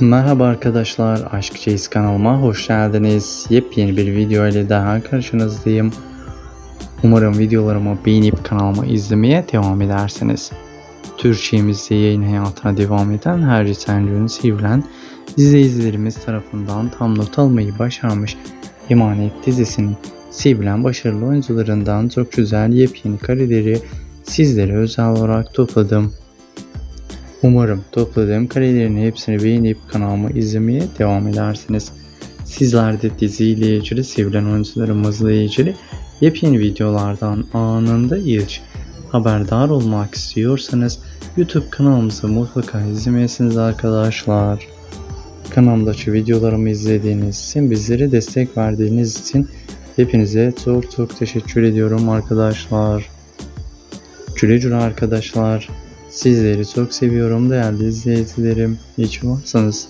Merhaba arkadaşlar, Aşk Çeyiz kanalıma hoş geldiniz. Yepyeni bir video ile daha karşınızdayım. Umarım videolarımı beğenip kanalıma izlemeye devam edersiniz. Türkçemizde yayın hayatına devam eden her geçen gün izleyicilerimiz tarafından tam not almayı başarmış Emanet dizisinin sevilen başarılı oyuncularından çok güzel yepyeni kareleri sizlere özel olarak topladım. Umarım topladığım karelerin hepsini beğenip kanalımı izlemeye devam edersiniz. Sizler de diziyle ilgili, sevilen oyuncularımızla ilgili yepyeni videolardan anında ilk haberdar olmak istiyorsanız YouTube kanalımızı mutlaka izlemeyesiniz arkadaşlar. Kanalımdaki videolarımı izlediğiniz için, bizlere destek verdiğiniz için hepinize çok çok teşekkür ediyorum arkadaşlar. Güle güle arkadaşlar. Sizleri çok seviyorum değerli izleyicilerim. Ki varsınız.